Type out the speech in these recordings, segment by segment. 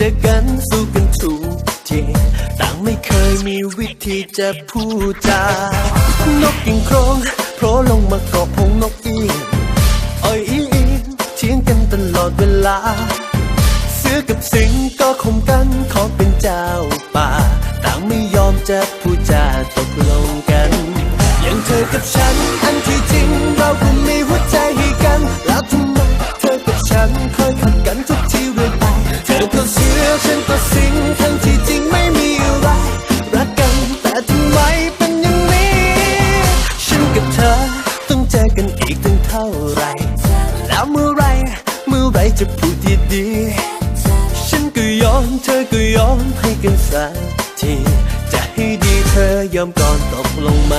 จอกันสู้กันถูกทีต่างไม่เคยมีวิธีจะพูดจา นกกิ่งโครงโผล่ลงมาเกาะพงนกอีอ้อยอีอิเทียงกันตลอดเวลา เสือกับสิงก็คงกันขอเป็นเจ้าป่า ต่างไม่ยอมจะพูดจาตกลงกัน อย่างเธอกับฉันอัน อีกตั้งเท่าไร แล้วเมื่อไร เมื่อไหรจะพูดดีๆฉันก็ยอมเธอก็ยอมให้กันสักที จะให้ดีเธอยอมก่อนตกลงไหม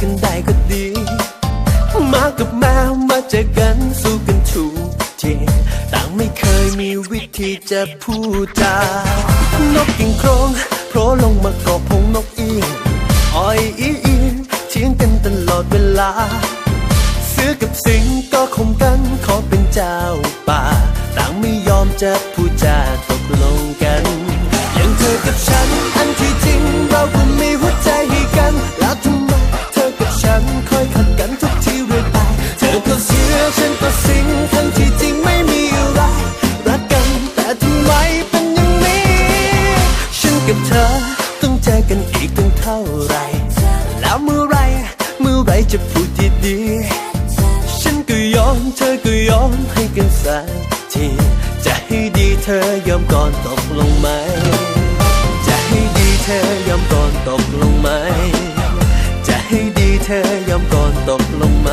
กันได้ก็ดีมากับแมวมาเจอกันสู้กันถูกทีต่างไม่เคยมีวิธีจะพูดจานกกิ่งโครงโผล่ลงมาเกาะพงนกอีอ้อยอีอีเถียงกันตลอดเวลาเสือกับสิงก็คมกันขอเป็นเจ้าป่า ต่างไม่ยอมจะพูดจา่ไร แล้วเมื่อไร เมื่อไรจะพูดดีๆฉันก็ยอมเธอก็ยอมให้กันสักที จะให้ดีเธอยอมก่อนตกลงไหม จะให้ดีเธอยอมก่อนตกลงไหม จะให้ดีเธอยอมก่อนตกลงไหม